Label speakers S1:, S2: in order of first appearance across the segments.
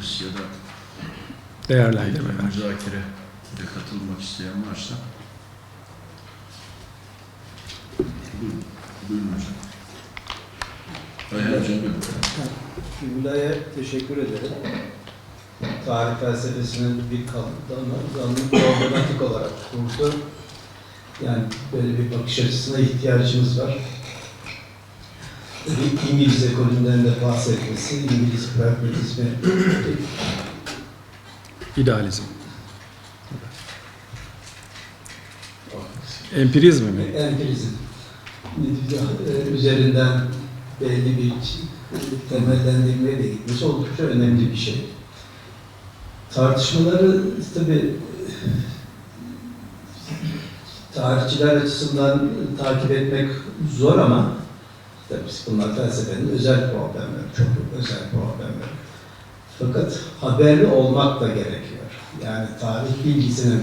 S1: görüş ya da
S2: Değerlendirmeler.
S1: müzakere de katılmak isteyen varsa buyurun, buyurun hocam. Ayhan hocam.
S3: Hülya'ya teşekkür ederim. Tarih felsefesinin bir kalıplarını problematik olarak kurdu. Yani böyle bir bakış açısına ihtiyacımız var. İngiliz ekolünden de bahsetmesi, İngiliz pragmatizmi
S2: İdealizm. Empirizm mi?
S3: empirizm e, üzerinden belli bir temellendirmeye de gitmesi oldukça önemli bir şey. Tartışmaları tabi tarihçiler açısından takip etmek zor ama tabii bunlar felsefenin özel problemleri, çok özel problemleri. Fakat haberli olmak da gerekiyor. Yani tarih bilgisinin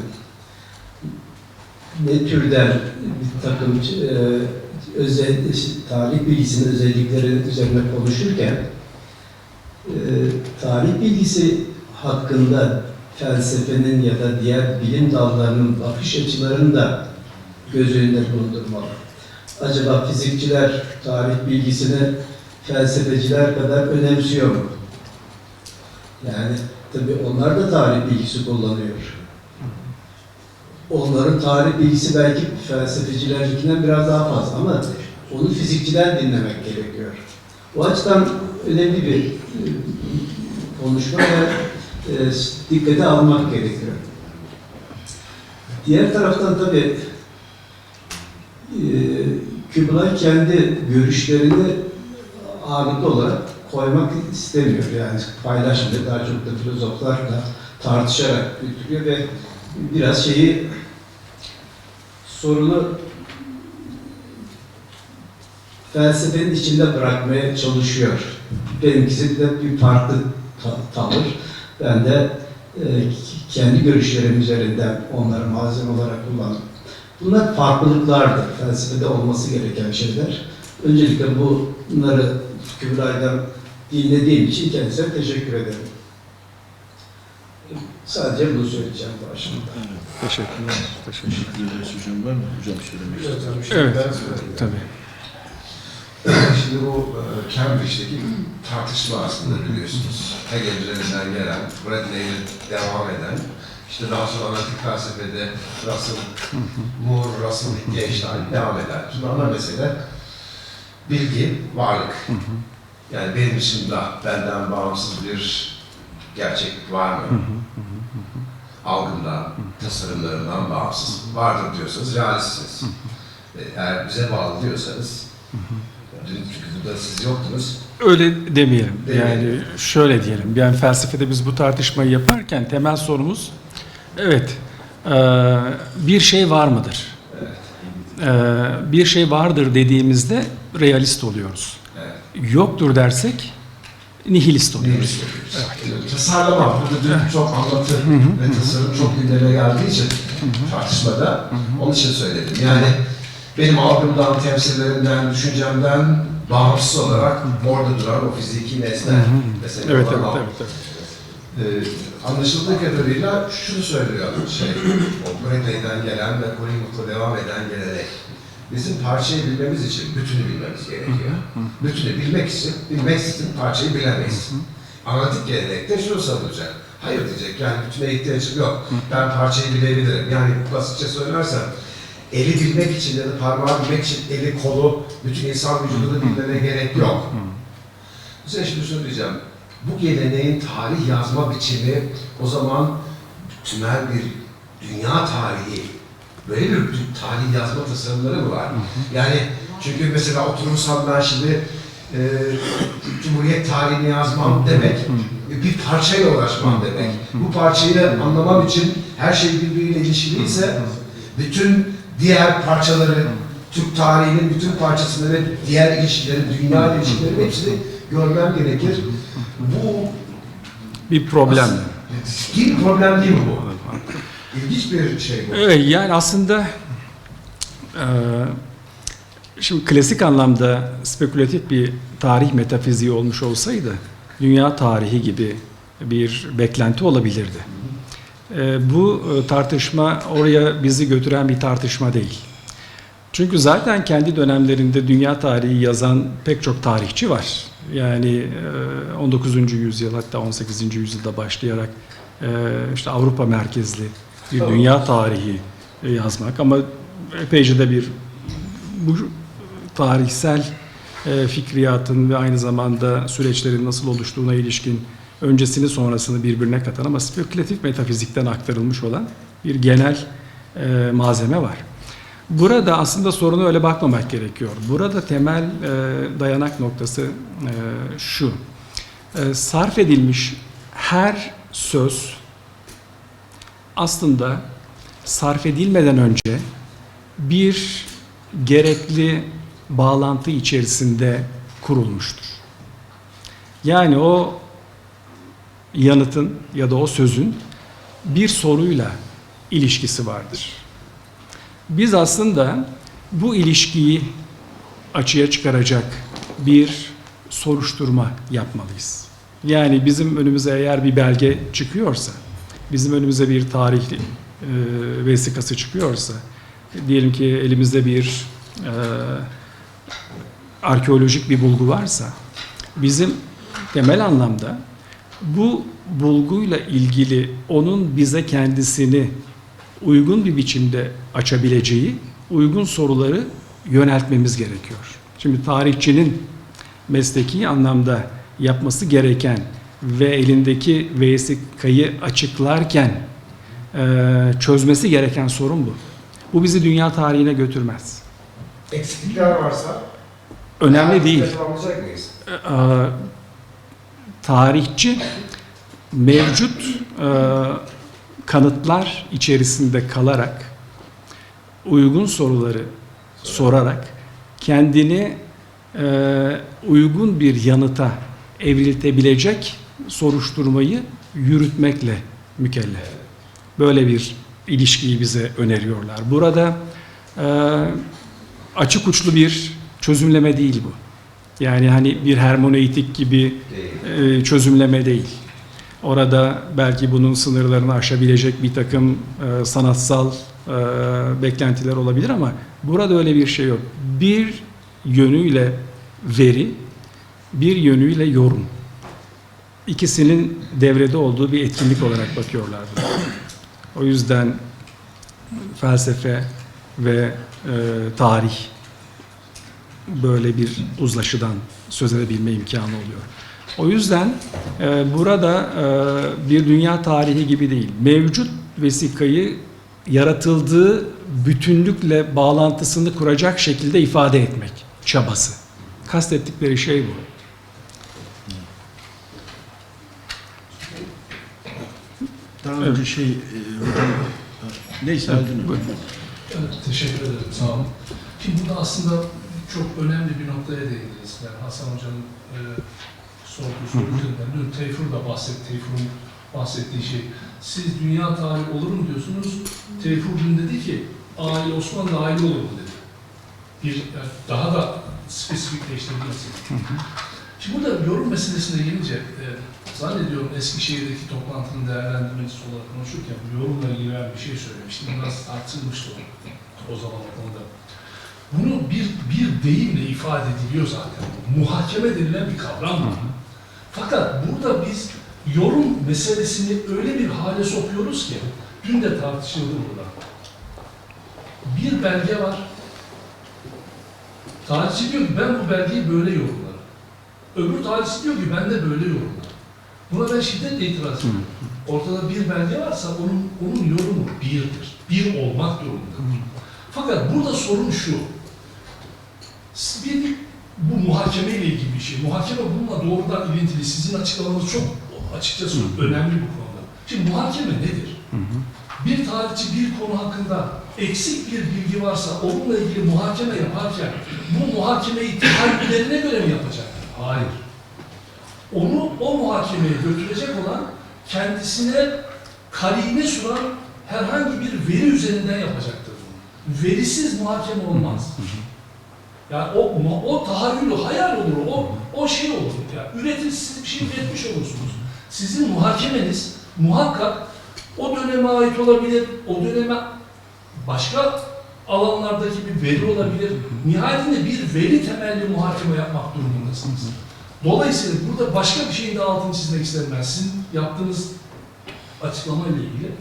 S3: ne türden bir takım e, özel tarih bilgisinin özellikleri üzerine konuşurken e, tarih bilgisi hakkında felsefenin ya da diğer bilim dallarının bakış açılarını da göz önünde bulundurmalı. Acaba fizikçiler tarih bilgisini felsefeciler kadar önemsiyor mu? Yani tabii onlar da tarih bilgisi kullanıyor onların tarih bilgisi belki felsefecilerdekinden biraz daha fazla ama onu fizikçiden dinlemek gerekiyor. O açıdan önemli bir e, konuşma ve e, dikkate almak gerekiyor. Diğer taraftan tabii Kübra kendi görüşlerini ağırlıklı olarak koymak istemiyor. Yani paylaşmıyor. Daha çok da filozoflarla tartışarak götürüyor ve biraz şeyi sorunu felsefenin içinde bırakmaya çalışıyor. Benimkisi de bir farklı ta- tavır. Ben de e, kendi görüşlerim üzerinden onları malzeme olarak kullandım. Bunlar farklılıklardır. Felsefede olması gereken şeyler. Öncelikle bunları Kübra'dan dinlediğim için kendisine teşekkür ederim. Sadece bunu söyleyeceğim bu aşamada.
S2: Teşekkürler. Teşekkür
S1: ederiz hocam. Var mı hocam söylemek istedim?
S2: Evet,
S4: Ben söyleyeyim.
S2: Tabii.
S4: Şimdi bu e, Cambridge'deki tartışma aslında biliyorsunuz. Hegel üzerinden gelen, Bradley'e devam eden, işte daha sonra analitik felsefede Russell, Moore, Russell, Wittgenstein devam eder. Şimdi ana mesele bilgi, varlık. Yani benim dışında benden bağımsız bir gerçeklik var mı? Algımdan, tasarımlarımdan bağımsız. Vardır diyorsanız realistsiniz. E, Eğer bize bağlı diyorsanız, dün çünkü burada siz yoktunuz,
S2: Öyle demeyelim.
S4: Demeyelim.
S2: Yani şöyle diyelim. Yani felsefede biz bu tartışmayı yaparken temel sorumuz evet. Eee, bir şey var mıdır? Eee, bir şey vardır dediğimizde realist oluyoruz.
S4: evet,
S2: Yoktur dersek nihilist oluyoruz.
S4: yapıyoruz? Tasarlama, burada dün çok anlatı ve tasarım çok gündeme geldiği için tartışmada onun için söyledim. Yani benim algımdan, temsillerimden, düşüncemden bağımsız olarak orada duran o fiziki nesne mesela
S2: Evet, evet, evet, evet.
S4: Ee, anlaşıldığı kadarıyla şunu söylüyor şey, o Bradley'den gelen ve Collingwood'la devam eden gelenek. Bizim parçayı bilmemiz için bütünü bilmemiz gerekiyor. Bütünü bilmek için, bilmek için parçayı bilemeyiz. Analitik gelenekte şunu savunacak. Hayır diyecek, yani bütüne ihtiyacım yok. Ben parçayı bilebilirim. Yani basitçe söylersem, eli bilmek için ya da parmağı bilmek için eli, kolu, bütün insan vücudunu bilmene gerek yok. Size şimdi şunu diyeceğim. Bu geleneğin tarih yazma biçimi o zaman tümel bir dünya tarihi, böyle bir tarih yazma tasarımları mı var? Yani çünkü mesela oturursam ben şimdi e, Cumhuriyet tarihini yazmam demek, bir parçayla uğraşmam demek. Bu parçayı anlamam için her şey birbiriyle ilişkiliyse bütün diğer parçaları, Türk tarihinin bütün parçasını ve diğer ilişkileri, dünya ilişkileri hepsini görmem gerekir. Bu
S2: Bir problem.
S4: aslında problem değil mi bu? İlginç bir şey bu.
S2: Evet, yani aslında eee, şimdi klasik anlamda spekülatif bir tarih metafiziği olmuş olsaydı dünya tarihi gibi bir beklenti olabilirdi. E, bu e, tartışma oraya bizi götüren bir tartışma değil. Çünkü zaten kendi dönemlerinde dünya tarihi yazan pek çok tarihçi var. Yani e, 19. yüzyıl hatta 18. yüzyılda başlayarak e, işte Avrupa merkezli bir dünya tarihi e, yazmak ama epeyce de bir bu tarihsel e, fikriyatın ve aynı zamanda süreçlerin nasıl oluştuğuna ilişkin öncesini sonrasını birbirine katan ama spekülatif metafizikten aktarılmış olan bir genel e, malzeme var. Burada aslında soruna öyle bakmamak gerekiyor. Burada temel e, dayanak noktası e, şu. E, sarf edilmiş her söz aslında sarf edilmeden önce bir gerekli bağlantı içerisinde kurulmuştur. Yani o yanıtın ya da o sözün bir soruyla ilişkisi vardır. Biz aslında bu ilişkiyi açığa çıkaracak bir soruşturma yapmalıyız. Yani bizim önümüze eğer bir belge çıkıyorsa, bizim önümüze bir tarih e, vesikası çıkıyorsa, diyelim ki elimizde bir e, arkeolojik bir bulgu varsa, bizim temel anlamda bu bulguyla ilgili onun bize kendisini uygun bir biçimde açabileceği uygun soruları yöneltmemiz gerekiyor. Şimdi tarihçinin mesleki anlamda yapması gereken ve elindeki vesikayı açıklarken eee, çözmesi gereken sorun bu. Bu bizi dünya tarihine götürmez.
S4: Eksiklikler varsa
S2: Önemli değil.
S4: Mıyız?
S2: Eee, tarihçi mevcut eee, kanıtlar içerisinde kalarak uygun soruları sorarak kendini eee, uygun bir yanıta evriltebilecek soruşturmayı yürütmekle mükellef. Böyle bir ilişkiyi bize öneriyorlar. Burada eee, açık uçlu bir çözümleme değil bu. Yani hani bir hermeneutik gibi e, çözümleme değil. Orada belki bunun sınırlarını aşabilecek bir takım e, sanatsal e, beklentiler olabilir ama burada öyle bir şey yok. Bir yönüyle veri, bir yönüyle yorum. İkisinin devrede olduğu bir etkinlik olarak bakıyorlar buna. O yüzden felsefe ve e, tarih böyle bir uzlaşıdan söz edebilme imkanı oluyor. O yüzden e, burada e, bir dünya tarihi gibi değil, mevcut vesikayı yaratıldığı bütünlükle bağlantısını kuracak şekilde ifade etmek çabası. Kastettikleri şey bu.
S1: Daha önce şey e, hocam neyse Haldun
S2: buyurun.
S5: Evet, teşekkür ederim. Sağ olun. Şimdi burada aslında çok önemli bir noktaya değindiniz. Yani Hasan Hoca'nın e, sorduğu soru üzerinden. Dün Teyfur da bahsetti, Teyfur'un bahsettiği şey. Siz dünya tarihi olur mu diyorsunuz? Teyfur dün dedi ki, aile Osmanlı aile olur mu dedi. Bir, yani daha da spesifikleştirilmesi. Şimdi burada yorum meselesine gelince, e, zannediyorum Eskişehir'deki toplantının değerlendirmecisi olarak konuşurken yorumla ilgili bir şey söylemiştim. Biraz tartışılmıştı o, o zaman o konuda. Bunu bir, bir deyimle ifade ediliyor zaten. Muhakeme denilen bir kavram bu. Fakat burada biz yorum meselesini öyle bir hale sokuyoruz ki, dün de tartışıldı burada. Bir belge var. Tarihçi diyor ki ben bu belgeyi böyle yorumlarım. Öbür tarihçi diyor ki ben de böyle yorumlarım. Buna ben şiddetle itiraz ediyorum. Ortada bir belge varsa onun, onun yorumu birdir. Bir olmak durumundadır. Fakat burada sorun şu. Bir, bu muhakeme ile ilgili bir şey. Muhakeme bununla doğrudan ilintili. Sizin açıklamanız çok açıkçası önemli bu konuda. Şimdi muhakeme nedir? Bir tarihçi bir konu hakkında eksik bir bilgi varsa onunla ilgili muhakeme yaparken bu muhakemeyi tahayyüllerine göre mi yapacaktır? Hayır. Onu o muhakemeye götürecek olan kendisine karine sunan herhangi bir veri üzerinden yapacaktır bunu. Verisiz muhakeme olmaz. Yani o, o tahayyülü hayal olur, o, o şey olur. Yani üretim, bir şey üretmiş olursunuz. Sizin muhakemeniz muhakkak o döneme ait olabilir, o döneme başka alanlardaki bir veri olabilir. Nihayetinde bir veri temelli muhakeme yapmak durumundasınız. Dolayısıyla burada başka bir şeyin de altını çizmek isterim ben. Sizin yaptığınız açıklama ile ilgili.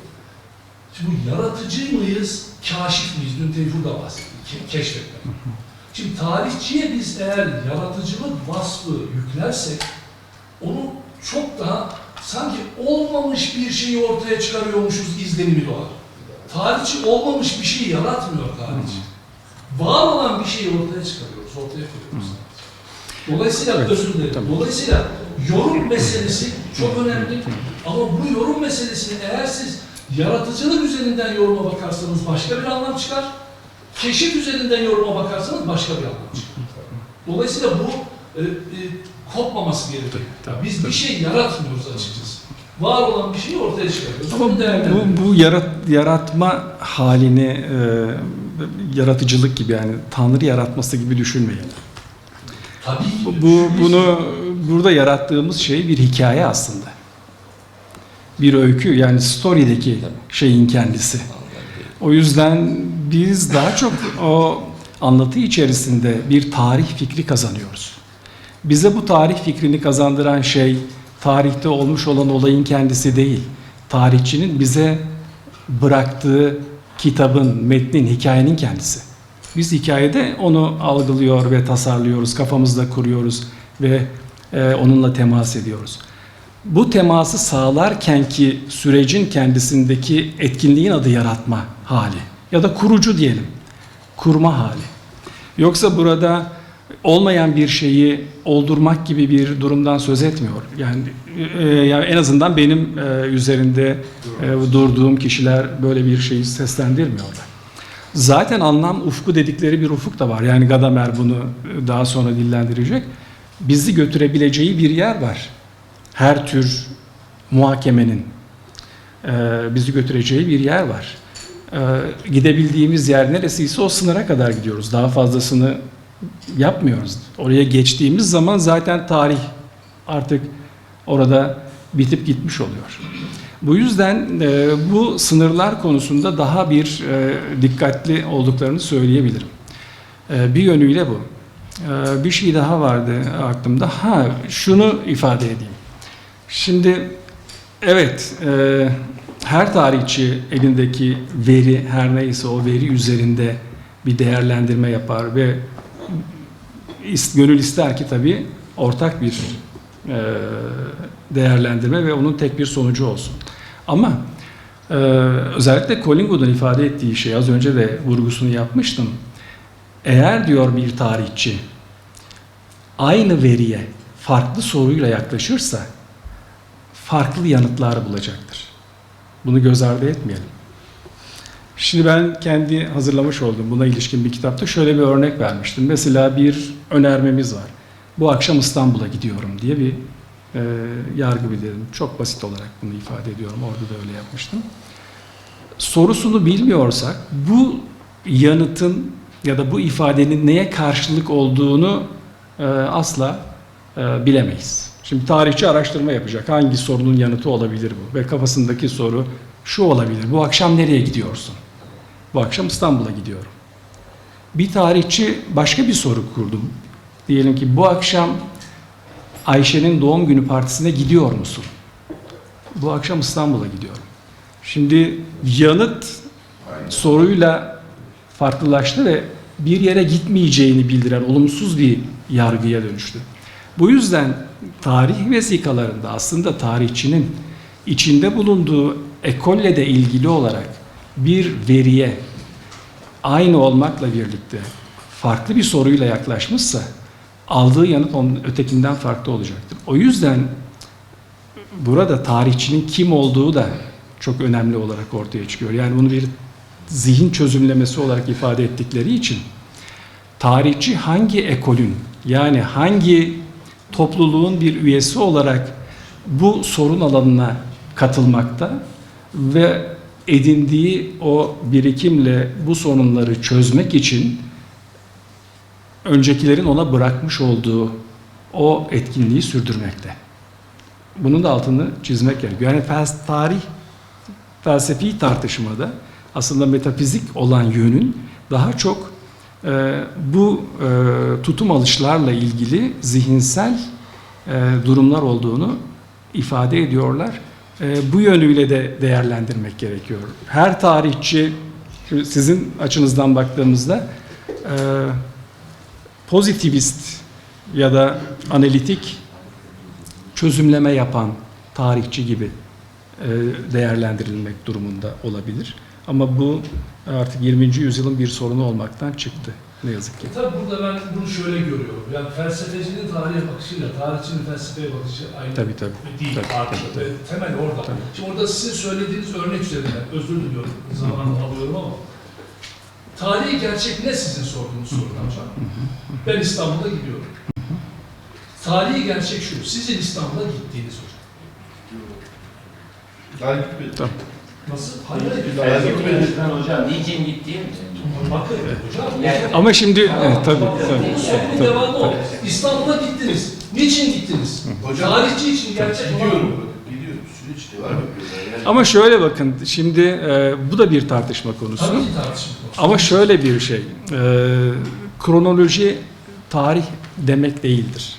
S5: Şimdi bu yaratıcı mıyız, kaşif miyiz? Dün Teyfur da bahsetti, ke- keşfetmek. Şimdi tarihçiye biz eğer yaratıcılık vasfı yüklersek, onu çok daha sanki olmamış bir şeyi ortaya çıkarıyormuşuz izlenimi doğar. Tarihçi olmamış bir şey yaratmıyor tarihçi. Var olan bir şeyi ortaya çıkarıyoruz, ortaya koyuyoruz. Dolayısıyla
S2: Evet,
S5: özür dilerim.
S2: tabii.
S5: Dolayısıyla yorum meselesi çok önemli. Ama bu yorum meselesini eğer siz yaratıcılık üzerinden yoruma bakarsanız başka bir anlam çıkar. Keşif üzerinden yoruma bakarsanız başka bir anlam çıkar. Dolayısıyla bu e, e, kopmaması gerekiyor.
S2: Tabii,
S5: Biz bir şey yaratmıyoruz açıkçası. Var olan bir şeyi ortaya çıkarıyoruz.
S2: Ama bu, bu yarat, yaratma halini e, yaratıcılık gibi yani Tanrı yaratması gibi düşünmeyin.
S5: Tabii ki.
S2: Bu- bunu burada yarattığımız şey bir hikaye aslında. Bir öykü yani story'deki şeyin kendisi. O yüzden biz daha çok o anlatı içerisinde bir tarih fikri kazanıyoruz. Bize bu tarih fikrini kazandıran şey tarihte olmuş olan olayın kendisi değil. Tarihçinin bize bıraktığı kitabın, metnin, hikayenin kendisi. Biz hikayede onu algılıyor ve tasarlıyoruz, kafamızda kuruyoruz ve e, onunla temas ediyoruz. Bu teması sağlarken ki sürecin kendisindeki etkinliğin adı yaratma hali ya da kurucu diyelim, kurma hali. Yoksa burada olmayan bir şeyi oldurmak gibi bir durumdan söz etmiyor. Yani, e, yani en azından benim e, üzerinde e, durduğum kişiler böyle bir şeyi seslendirmiyorlar. Zaten anlam ufku dedikleri bir ufuk da var. Yani Gadamer bunu daha sonra dillendirecek. Bizi götürebileceği bir yer var. Her tür muhakemenin e, bizi götüreceği bir yer var. E, gidebildiğimiz yer neresiyse o sınıra kadar gidiyoruz. Daha fazlasını yapmıyoruz. Oraya geçtiğimiz zaman zaten tarih artık orada bitip gitmiş oluyor. Bu yüzden e, bu sınırlar konusunda daha bir e, dikkatli olduklarını söyleyebilirim. E, bir yönüyle bu. E, bir şey daha vardı aklımda. Ha, şunu ifade edeyim. Şimdi evet, e, her tarihçi elindeki veri her neyse o veri üzerinde bir değerlendirme yapar ve gönül ister ki tabii ortak bir e, değerlendirme ve onun tek bir sonucu olsun. Ama e, özellikle Collingwood'un ifade ettiği şey az önce de vurgusunu yapmıştım. Eğer diyor bir tarihçi aynı veriye farklı soruyla yaklaşırsa farklı yanıtlar bulacaktır. Bunu göz ardı etmeyelim. Şimdi ben kendi hazırlamış olduğum buna ilişkin bir kitapta şöyle bir örnek vermiştim. Mesela bir önermemiz var. Bu akşam İstanbul'a gidiyorum diye bir e, yargı bildirim. Çok basit olarak bunu ifade ediyorum. Orada da öyle yapmıştım. Sorusunu bilmiyorsak bu yanıtın ya da bu ifadenin neye karşılık olduğunu e, asla e, bilemeyiz. Şimdi tarihçi araştırma yapacak. Hangi sorunun yanıtı olabilir bu? Ve kafasındaki soru şu olabilir. Bu akşam nereye gidiyorsun? Bu akşam İstanbul'a gidiyorum. Bir tarihçi başka bir soru kurdum. Diyelim ki bu akşam Ayşe'nin doğum günü partisine gidiyor musun? Bu akşam İstanbul'a gidiyorum. Şimdi yanıt soruyla farklılaştı ve bir yere gitmeyeceğini bildiren olumsuz bir yargıya dönüştü. Bu yüzden tarih vesikalarında aslında tarihçinin içinde bulunduğu ekolle de ilgili olarak bir veriye aynı olmakla birlikte farklı bir soruyla yaklaşmışsa aldığı yanıt onun ötekinden farklı olacaktır. O yüzden burada tarihçinin kim olduğu da çok önemli olarak ortaya çıkıyor. Yani bunu bir zihin çözümlemesi olarak ifade ettikleri için tarihçi hangi ekolün yani hangi topluluğun bir üyesi olarak bu sorun alanına katılmakta ve edindiği o birikimle bu sorunları çözmek için öncekilerin ona bırakmış olduğu o etkinliği sürdürmekte. bunun da altını çizmek gerekiyor. Yani fels- tarih felsefi tartışmada aslında metafizik olan yönün daha çok bu e, tutum alışlarla ilgili zihinsel e, durumlar olduğunu ifade ediyorlar. E, bu yönüyle de değerlendirmek gerekiyor. Her tarihçi sizin açınızdan baktığımızda pozitivist ya da analitik çözümleme yapan tarihçi gibi değerlendirilmek durumunda olabilir. Ama bu artık 20. yüzyılın bir sorunu olmaktan çıktı ne yazık ki.
S5: E tabi burada ben bunu şöyle görüyorum. Yani felsefecinin tarihe bakışıyla tarihçinin felsefeye bakışı aynı
S2: Tabii tabii.
S5: değil.
S2: Tabii,
S5: farklı.
S2: tabii,
S5: Ve Temel orada.
S2: Tabii.
S5: Şimdi orada sizin söylediğiniz örnek üzerinden, özür diliyorum, zamanını alıyorum ama tarihi gerçek ne sizin sorduğunuz soru hocam? Ben İstanbul'a gidiyorum. Tarihi gerçek şu, sizin İstanbul'a gittiğiniz hocam.
S6: Ben gitmedim.
S5: Nasıl? Hayır, hayır.
S6: Ben gitmedim.
S7: Ben hocam niçin gittiğim
S5: Bakın hocam.
S7: Yani-
S2: Ama şimdi evet, tabii tabii.
S5: devamı o. İstanbul'a gittiniz. Niçin gittiniz?
S6: Hocam
S5: Tarihçi için gerçek
S6: gidiyorum. Gidiyorum. Süreç devam ediyor. Yani
S2: Ama şöyle bakın şimdi e, bu da bir tartışma konusu.
S5: Tabii ki tartışma konusu.
S2: Ama şöyle bir şey, e, kronoloji tarih demek değildir.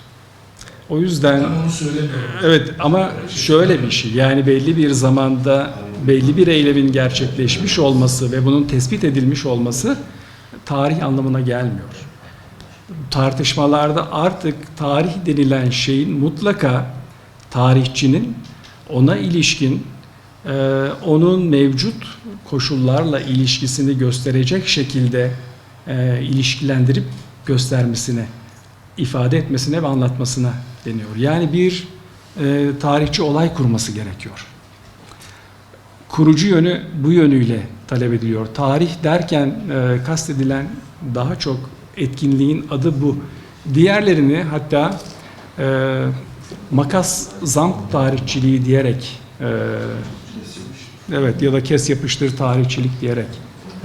S2: O yüzden
S5: Ben onu söylemiyorum.
S2: evet ama şöyle bir şey yani belli bir zamanda belli bir eylemin gerçekleşmiş olması ve bunun tespit edilmiş olması tarih anlamına gelmiyor. Tartışmalarda artık tarih denilen şeyin mutlaka tarihçinin ona ilişkin e, onun mevcut koşullarla ilişkisini gösterecek şekilde e, ilişkilendirip göstermesine, ifade etmesine ve anlatmasına deniyor. Yani bir e, tarihçi olay kurması gerekiyor. Kurucu yönü bu yönüyle talep ediliyor. Tarih derken e, kastedilen daha çok etkinliğin adı bu. Diğerlerini hatta e, makas zamk tarihçiliği diyerek e, evet ya da kes yapıştır tarihçilik diyerek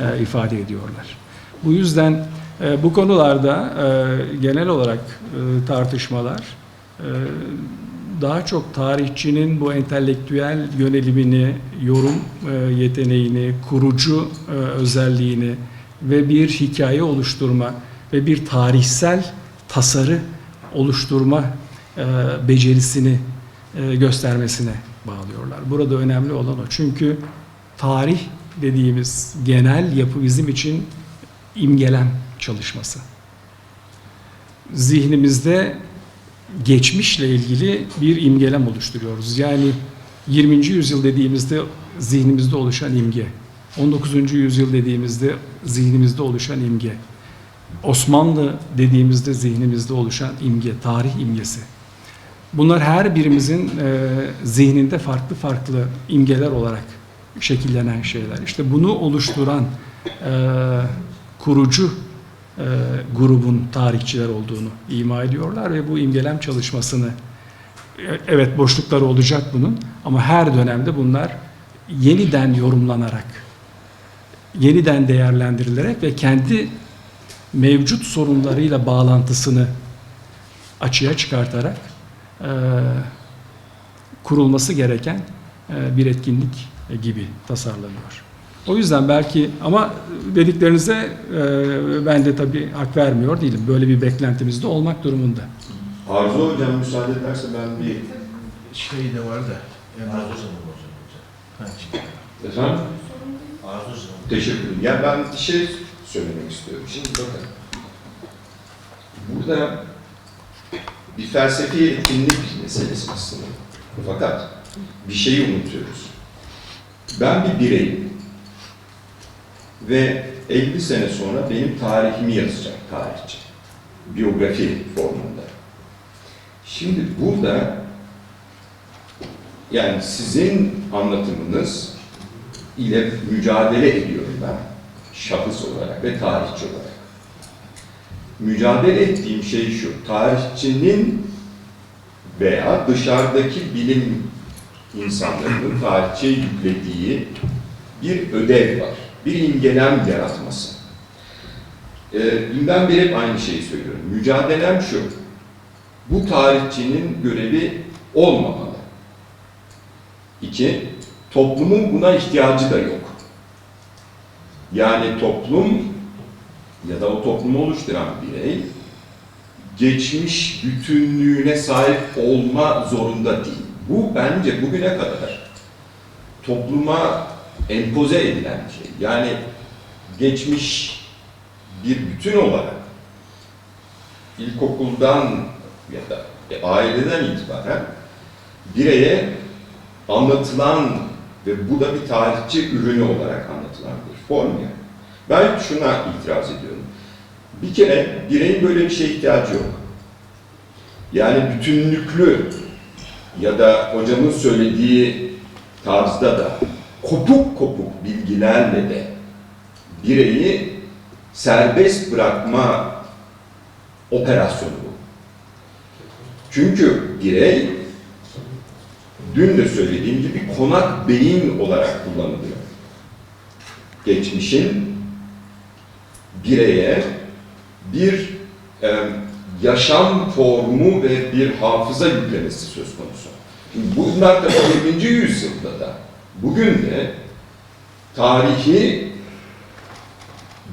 S2: e, ifade ediyorlar. Bu yüzden e, bu konularda e, genel olarak e, tartışmalar daha çok tarihçinin bu entelektüel yönelimini, yorum e, yeteneğini, kurucu e, özelliğini ve bir hikaye oluşturma ve bir tarihsel tasarı oluşturma e, becerisini göstermesine bağlıyorlar. Burada önemli olan o. Çünkü tarih dediğimiz genel yapı bizim için imgelem çalışması. Zihnimizde geçmişle ilgili bir imgelem oluşturuyoruz. Yani 20. yüzyıl dediğimizde zihnimizde oluşan imge. 19. yüzyıl dediğimizde zihnimizde oluşan imge. Osmanlı dediğimizde zihnimizde oluşan imge, tarih imgesi. Bunlar her birimizin e, zihninde farklı farklı imgeler olarak şekillenen şeyler. İşte bunu oluşturan e, kurucu e, grubun tarihçiler olduğunu ima ediyorlar ve bu imgelem çalışmasını e, evet boşlukları olacak bunun ama her dönemde bunlar yeniden yorumlanarak yeniden değerlendirilerek ve kendi mevcut sorunlarıyla bağlantısını açığa çıkartarak e, kurulması gereken e, bir etkinlik gibi tasarlanıyor. O yüzden belki ama dediklerinize e, ben de tabii hak vermiyor değilim. Böyle bir beklentimiz de olmak durumunda.
S8: Arzu hocam müsaade ederse ben bir...
S1: Şey de var da. Yani,
S7: Arzu zaman hocam.
S8: Efendim?
S7: Arzu zaman.
S8: Teşekkür ederim. Ya ben bir şey söylemek istiyorum. Şimdi bakın. Burada bir felsefi etkinlik meselesi aslında. Fakat bir şeyi unutuyoruz. Ben bir bireyim. Ve 50 sene sonra benim tarihimi yazacak tarihçi. Biyografi formunda. Şimdi burada yani sizin anlatımınız ile mücadele ediyorum ben şahıs olarak ve tarihçi olarak. Mücadele ettiğim şey şu, tarihçinin veya dışarıdaki bilim insanlarının tarihçiye yüklediği bir ödev var. Bir imgelem yaratması. Ee, dünden beri hep aynı şeyi söylüyorum. Mücadelem şu, bu tarihçinin görevi olmamalı. İki, toplumun buna ihtiyacı da yok. Yani toplum ya da o toplumu oluşturan birey geçmiş bütünlüğüne sahip olma zorunda değil. Bu bence bugüne kadar topluma empoze edilen bir şey. Yani geçmiş bir bütün olarak ilkokuldan ya da e, aileden itibaren bireye anlatılan ve bu da bir tarihçi ürünü olarak anlatılan bir form yani. Ben şuna itiraz ediyorum. Bir kere bireyin böyle bir şeye ihtiyacı yok. Yani bütünlüklü ya da hocamın söylediği tarzda da kopuk kopuk bilgilerle de bireyi serbest bırakma operasyonu bu. Çünkü birey dün de söylediğim gibi konak beyin olarak kullanılıyor. Geçmişin bireye bir e, yaşam formu ve bir hafıza yüklemesi söz konusu. Şimdi bunlar da 20. yüzyılda da bugün de tarihi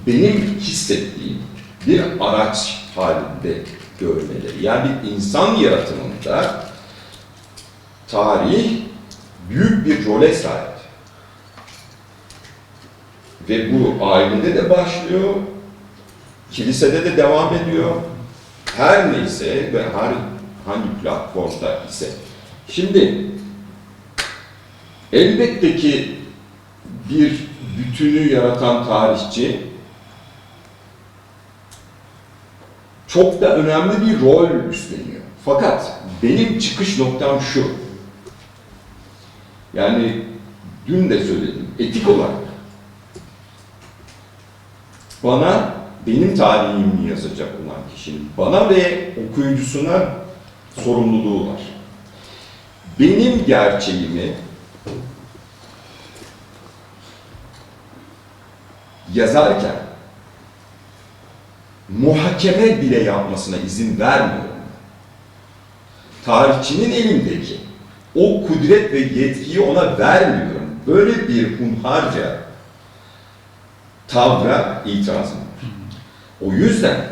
S8: benim hissettiğim bir araç halinde görmeleri. Yani bir insan yaratımında tarih büyük bir role sahip. Ve bu ailede de başlıyor, kilisede de devam ediyor. Her neyse ve her hangi platformda ise. Şimdi elbette ki bir bütünü yaratan tarihçi çok da önemli bir rol üstleniyor. Fakat benim çıkış noktam şu. Yani dün de söyledim. Etik olarak bana benim tarihimi yazacak olan kişinin bana ve okuyucusuna sorumluluğu var. Benim gerçeğimi yazarken muhakeme bile yapmasına izin vermiyorum. Tarihçinin elindeki o kudret ve yetkiyi ona vermiyorum. Böyle bir hunharca tavra itirazım var. O yüzden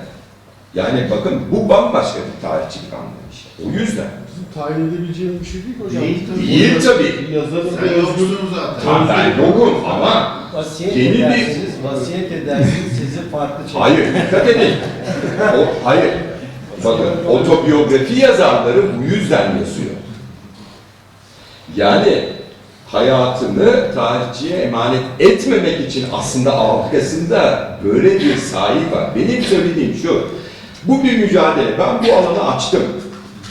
S8: yani bakın bu bambaşka bir tarihçilik anlayışı. O yüzden
S1: Tayin edebileceğim bir şey değil ki hocam.
S6: Değil tabii.
S8: değil tabii.
S1: Yazarın
S6: Sen
S1: ve
S6: yoksun zaten.
S8: Tam ben yokum ama
S3: Vasiyet
S8: Yeni bir-
S3: edersiniz, vasiyet edersiniz sizi farklı çeker.
S8: Hayır, dikkat edin. O, hayır. Bakın, otobiyografi yazarları bu yüzden yazıyor. Yani hayatını tarihçiye emanet etmemek için aslında arkasında böyle bir sahi var. Benim söylediğim şu, bu bir mücadele. Ben bu alanı açtım.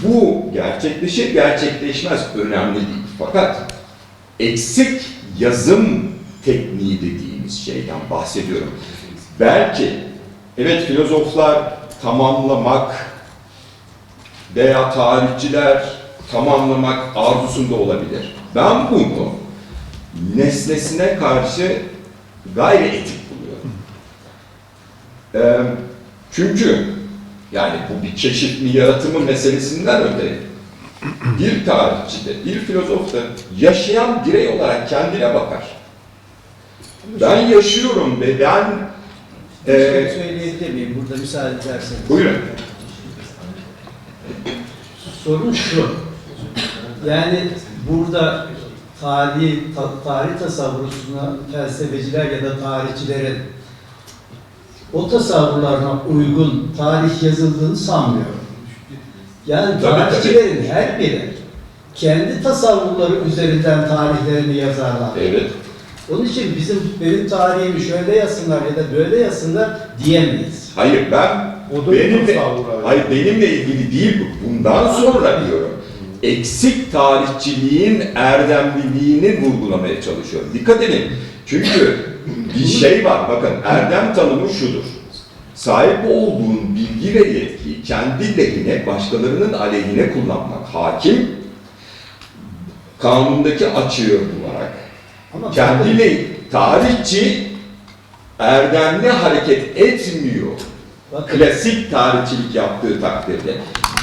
S8: Bu gerçekleşir, gerçekleşmez önemli değil. Fakat eksik yazım tekniği dediğimiz şeyden bahsediyorum. Belki evet filozoflar tamamlamak veya tarihçiler tamamlamak arzusunda olabilir. Ben bunu nesnesine karşı gayri etik buluyorum. Çünkü yani bu bir çeşit mi yaratımı meselesinden öte bir tarihçi de, bir filozof da yaşayan birey olarak kendine bakar. Ben yaşıyorum ve ben
S3: şey
S8: Ee,
S3: söyleyebilir miyim burada müsaade ederseniz?
S8: buyurun.
S3: Sorun şu. Yani burada tarih, ta- tarih tasavvurusuna felsefeciler ya da tarihçilerin o tasavvurlarına uygun tarih yazıldığını sanmıyorum. Yani tarihçilerin her biri kendi tasavvurları üzerinden tarihlerini yazarlar.
S8: Evet.
S3: Onun için bizim benim tarihimi şöyle yazsınlar ya da böyle yazsınlar diyemeyiz.
S8: Hayır ben
S1: O da
S8: benimle, hayır benimle ilgili değil bu. Bundan sonra diyorum. Eksik tarihçiliğin erdemliliğini vurgulamaya çalışıyorum. Dikkat edin. Çünkü bir şey var. Bakın erdem tanımı şudur. Sahip olduğun bilgi ve yetkiyi kendi lehine, başkalarının aleyhine kullanmak. Hakim, kanundaki açığı bularak
S3: Ama
S8: kendiyle tarihçi erdemli hareket etmiyor.
S3: bakın,
S8: Klasik tarihçilik yaptığı takdirde.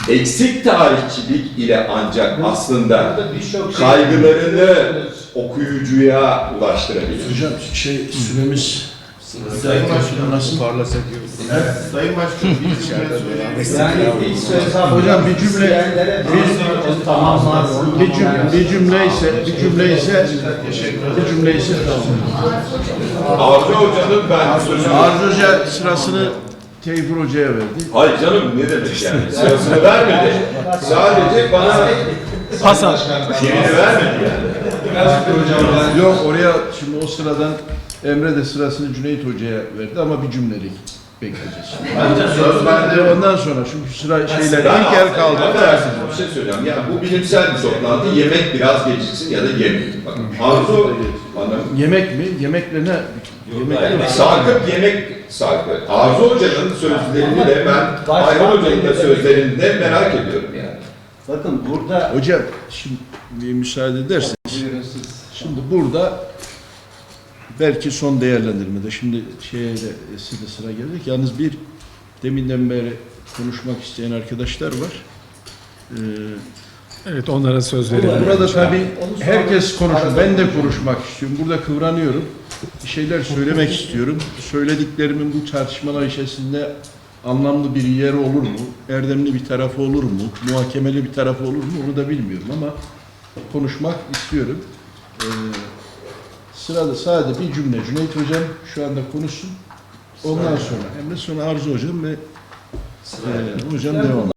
S8: eksik tarihçilik ile ancak aslında
S3: şey-
S8: kaygılarını okuyucuya ulaştırabilir.
S1: Hocam şey süremiz
S6: Sayın Başkanım,
S1: nasıl parlasak
S6: Sayın Başkanım, bir cümle söyleyeyim.
S3: Yani ilk söz
S1: Hocam bir cümle-
S3: bir tamamlansın.
S1: bir cümle, bir cümle ise bir cümle ise bir cümle ise
S8: Arzu Hoca'nın ben sözünü...
S1: Arzu Hoca sırasını Teyfur Hoca'ya verdi.
S8: Hayır canım ne demek yani? Sırasını vermedi. Sadece bana
S2: Hasan.
S8: yerini vermedi yani.
S1: Yok oraya şimdi o sıradan Emre de sırasını Cüneyt Hoca'ya verdi ama bir cümlelik bekleyeceğiz.
S6: Söz bende.
S1: Ondan sonra çünkü sıra şeyler
S8: Ben
S1: ilk yer kaldı.
S8: affedersiniz, bir şey söyleyeceğim. Yani bu bilimsel bir toplantı. Yemek biraz geciksin ya da yemeyin. Bakın Arzu
S1: Yemek mi? Yemekle ne? Yemekle mi?
S8: Sarkıp yemek sarkı. Arzu Hoca'nın sözlerini de ben Ayhan Hoca'nın da sözlerini de merak ediyorum yani.
S3: Bakın burada
S1: Hocam şimdi bir müsaade ederseniz. Şimdi burada belki son değerlendirmede şimdi şeye de size sıra geldik. Yalnız bir deminden beri konuşmak isteyen arkadaşlar var. Ee,
S2: Evet onlara söz verelim.
S1: burada tabii herkes konuşuyor. Ben de konuşmak istiyorum. Burada kıvranıyorum. Bir şeyler söylemek istiyorum. Söylediklerimin bu tartışmalar içerisinde anlamlı bir yer olur mu? Erdemli bir tarafı olur mu? Muhakemeli bir tarafı olur mu? Onu da bilmiyorum ama konuşmak istiyorum. Ee, sırada sadece bir cümle. Cüneyt Hocam şu anda konuşsun. Ondan sonra Emre sonra Arzu Hocam ve e, Hocam devam.